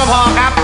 ปภครับ